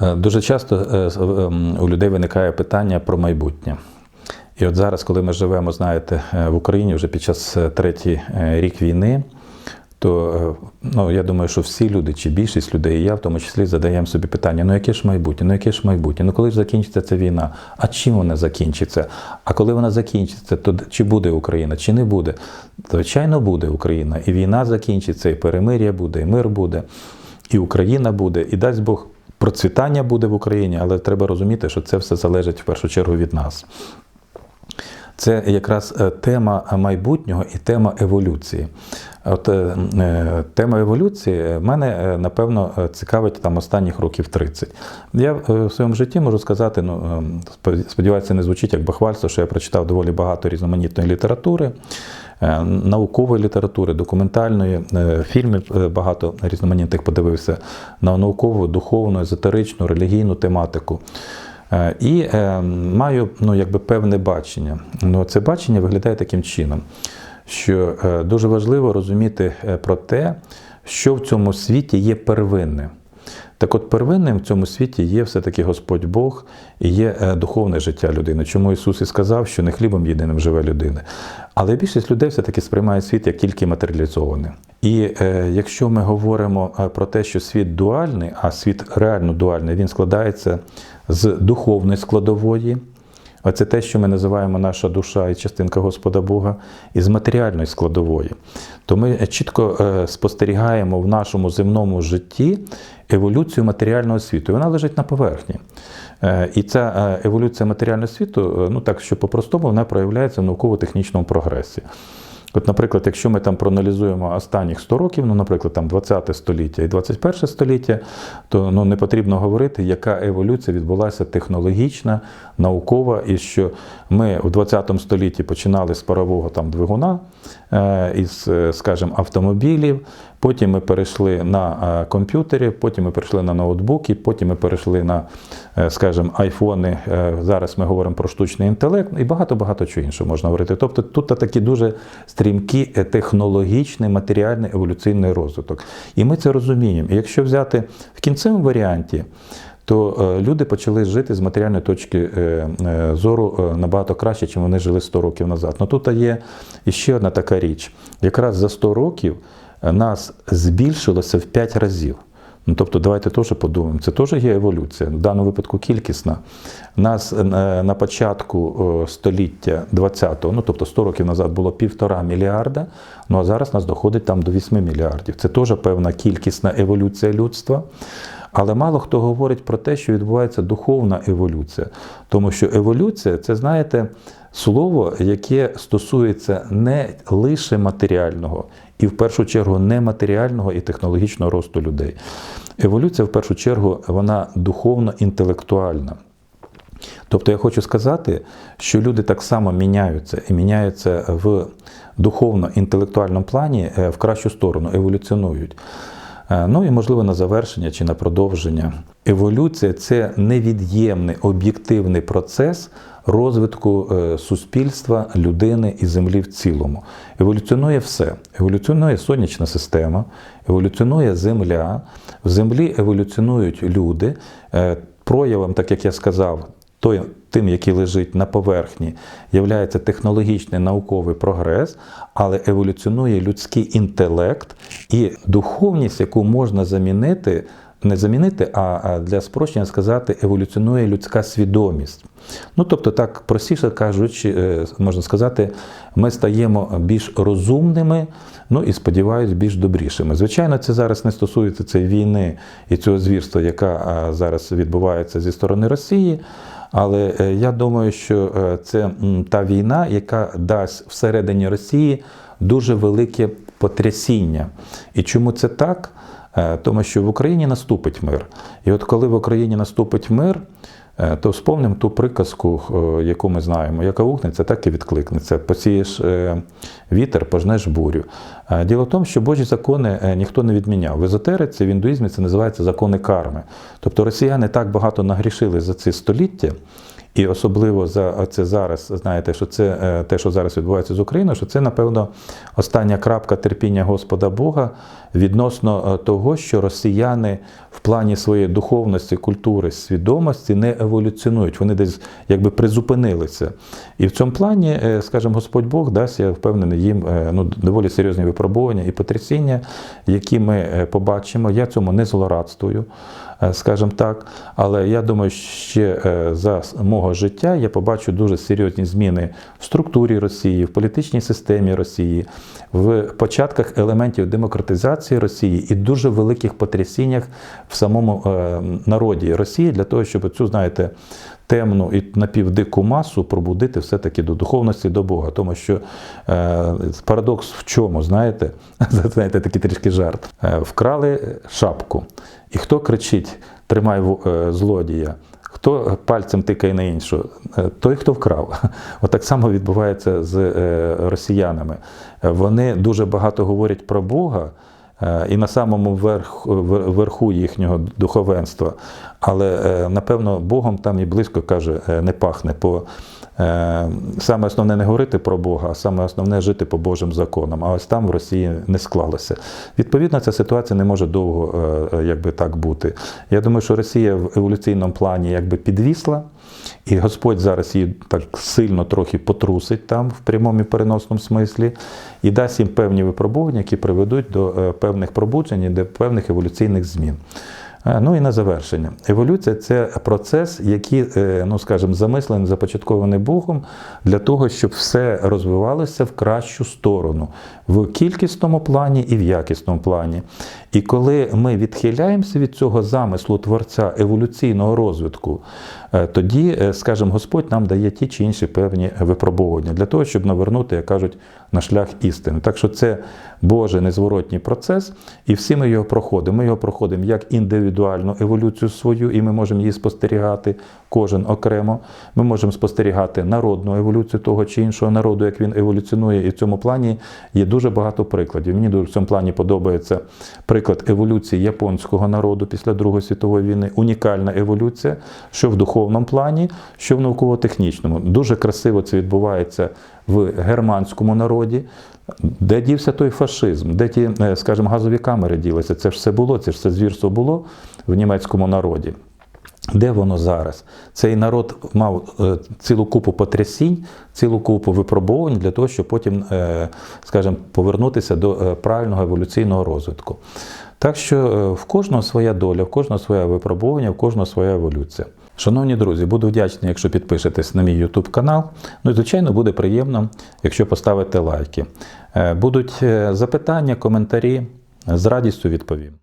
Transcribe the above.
Е, Дуже часто е, е, у людей виникає питання про майбутнє. І от зараз, коли ми живемо, знаєте, в Україні вже під час третій рік війни, то ну, я думаю, що всі люди, чи більшість людей, і я в тому числі задаємо собі питання: ну яке ж майбутнє? Ну яке ж майбутнє? Ну коли ж закінчиться ця війна? А чим вона закінчиться? А коли вона закінчиться, то чи буде Україна, чи не буде? Звичайно, буде Україна. І війна закінчиться, і перемир'я буде, і мир буде, і Україна буде, і дасть Бог. Процвітання буде в Україні, але треба розуміти, що це все залежить в першу чергу від нас. Це якраз е, тема майбутнього і тема еволюції. От е, е, тема еволюції мене напевно цікавить там останніх років 30. Я в своєму житті можу сказати, ну е, сподіваюся, не звучить як бахвальство, що я прочитав доволі багато різноманітної літератури. Наукової літератури, документальної, фільмів багато різноманітних подивився на наукову, духовну, езотеричну, релігійну тематику. Е, І е, маю ну, якби певне бачення. Ну, це бачення виглядає таким чином, що е, дуже важливо розуміти про те, що в цьому світі є первинне. Так от первинним в цьому світі є все-таки Господь Бог і є е, духовне життя людини. Чому Ісус і сказав, що не хлібом єдиним живе людина. Але більшість людей все-таки сприймає світ як тільки матеріалізований. І е, якщо ми говоримо е, про те, що світ дуальний, а світ реально дуальний, він складається з духовної складової, Оце те, що ми називаємо наша душа і частинка Господа Бога, із матеріальної складової. То ми чітко е, спостерігаємо в нашому земному житті еволюцію матеріального світу. Вона лежить на поверхні. Е, І ця е, еволюція матеріального світу, е, ну так що по-простому, вона проявляється в науково-технічному прогресі. От, наприклад, якщо ми там проаналізуємо останніх 100 років, ну, наприклад, там 20 століття і 21 століття, то ну, не потрібно говорити, яка еволюція відбулася технологічна, наукова, і що ми в 20 столітті починали з парового там двигуна, е, із, е, скажімо, автомобілів. Потім ми перейшли на е, комп'ютери, потім ми перейшли на ноутбуки, потім ми перейшли на, е, скажімо, айфони. Е, Зараз ми говоримо про штучний інтелект і багато-багато чого іншого можна говорити. Тобто тут такий дуже стрімкий е, технологічний, матеріальний еволюційний розвиток. І ми це розуміємо. І якщо взяти в кінцевому варіанті, то люди почали жити з матеріальної точки зору набагато краще, ніж вони жили 100 років назад. Ну тут є іще одна така річ. Якраз за 100 років нас збільшилося в 5 разів. Ну, тобто, давайте теж подумаємо, це теж є еволюція, в даному випадку кількісна. Нас е, на початку е, століття 20-го, ну тобто 100 років назад було півтора мільярда, ну а зараз нас доходить там до 8 мільярдів. Це теж певна кількісна еволюція людства. Але мало хто говорить про те, що відбувається духовна еволюція. Тому що еволюція це, знаєте, слово, яке стосується не лише матеріального, і в першу чергу нематеріального і технологічного росту людей. Еволюція, в першу чергу, вона духовно-інтелектуальна. Тобто я хочу сказати, що люди так само міняються і міняються в духовно-інтелектуальному плані е, в кращу сторону, еволюціонують. Е, Ну і можливо на завершення чи на продовження. Еволюція це невід'ємний об'єктивний процес розвитку е, суспільства, людини і землі в цілому. Еволюціонує все. Еволюціонує сонячна система, еволюціонує земля, в землі еволюціонують люди. Е, Проявом, так як я сказав, той, тим, який лежить на поверхні, є технологічний науковий прогрес, але еволюціонує людський інтелект і духовність, яку можна замінити. Не замінити, а а для спрощення сказати, еволюціонує людська свідомість. Ну, тобто, так простіше кажучи, е, можна сказати, ми стаємо більш розумними, ну і сподіваюсь, більш добрішими. Звичайно, це зараз не стосується цієї війни і цього звірства, яка зараз відбувається зі сторони Росії. Але е, я думаю, що е, це та війна, яка дасть всередині Росії дуже велике потрясіння. І чому це так? Е, Тому що в Україні наступить мир. І от коли в Україні наступить мир, то вспомнимо ту приказку, е, яку ми знаємо, яка вухнеться, так і відкликнеться. Посієш е, вітер, пожнеш бурю. Е, Діло в тому, що Божі закони е, ніхто не відміняв. В езотериці, в індуїзмі це називається закони карми. Тобто росіяни так багато нагрішили за ці століття. І особливо за це зараз, знаєте, що це е, те, що зараз відбувається з Україною, що це, напевно, остання крапка терпіння Господа Бога відносно е, того, що росіяни в плані своєї духовності, культури, свідомості не еволюціонують. Вони десь якби призупинилися. І в цьому плані, е, скажімо, Господь Бог дасть, я впевнений, їм ну, доволі серйозні випробування і потрясіння, які ми побачимо. Я цьому не злорадствую, скажімо так. Але я думаю, ще за с- мого життя я побачу дуже серйозні зміни в структурі Росії, в політичній системі Росії, в початках елементів демократизації Росії і дуже великих потрясіннях в самому е, народі Росії для того, щоб цю, знаєте, темну і напівдику масу пробудити все-таки до духовності, до Бога. Тому що е, парадокс в чому, знаєте, знаєте, такий трішки жарт. Е, вкрали шапку. І хто кричить: тримай е, злодія? Хто пальцем тикає на іншу? Е, Той, хто вкрав. Отак само відбувається з е, росіянами. Е, Вони дуже багато говорять про Бога. Е, І на самому верху, верху їхнього духовенства. Але е, напевно Богом там і близько каже, е, не пахне. Бо е, саме основне не говорити про Бога, а саме основне жити по Божим законам. А ось там в Росії не склалося. Відповідно, ця ситуація не може довго е, е, якби так бути. Я думаю, що Росія в еволюційному плані якби підвісла. І Господь зараз її так сильно трохи потрусить там в прямому і переносному смислі, і дасть їм певні випробування, які приведуть до е, певних пробуджень і до певних еволюційних змін. Е, Ну і на завершення. Еволюція це процес, який, е, ну скажімо, замислений, започаткований Богом для того, щоб все розвивалося в кращу сторону, в кількісному плані і в якісному плані. І коли ми відхиляємося від цього замислу творця еволюційного розвитку, е, тоді, скажімо, Господь нам дає ті чи інші певні випробування для того, щоб навернути, як кажуть, на шлях істини. Так що це Божий незворотній процес, і всі ми його проходимо. Ми його проходимо як індивідуальну еволюцію свою, і ми можемо її спостерігати кожен окремо. Ми можемо спостерігати народну еволюцію того чи іншого народу, як він еволюціонує. І в цьому плані є дуже багато прикладів. Мені в цьому плані подобається приклад еволюції японського народу після Другої світової війни. Унікальна еволюція, що в духовному плані, що в науково-технічному. Дуже красиво це відбувається в германському народі. Де дівся той фашизм, де ті, е, скажімо, газові камери ділися? Це ж все було, це ж все звірство було в німецькому народі. Де воно зараз? Цей народ мав е, цілу купу потрясінь, цілу купу випробувань для того, щоб потім, е, скажімо, повернутися до правильного еволюційного розвитку. Так що в кожного своя доля, в кожного своє випробування, в кожного своя еволюція. Шановні друзі, буду вдячний, якщо підпишетесь на мій YouTube канал. Ну і звичайно буде приємно, якщо поставите лайки. Е, Будуть е, запитання, коментарі, з радістю відповім.